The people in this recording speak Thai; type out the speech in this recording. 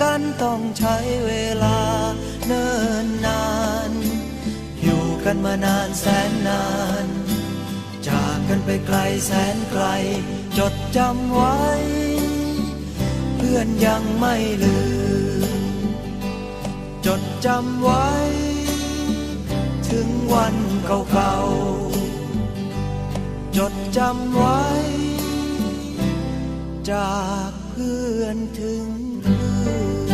กันต้องใช้เวลาเนิ่นนาน อยู่กันมานานแสนนาน จากกันไปไกลแสนไกล จดจำไว้ เพื่อนยังไม่ลืม จดจำไว้ ถึงวันเก่าๆจดจำไว้ จาก เพื่อนถึงเพื่อน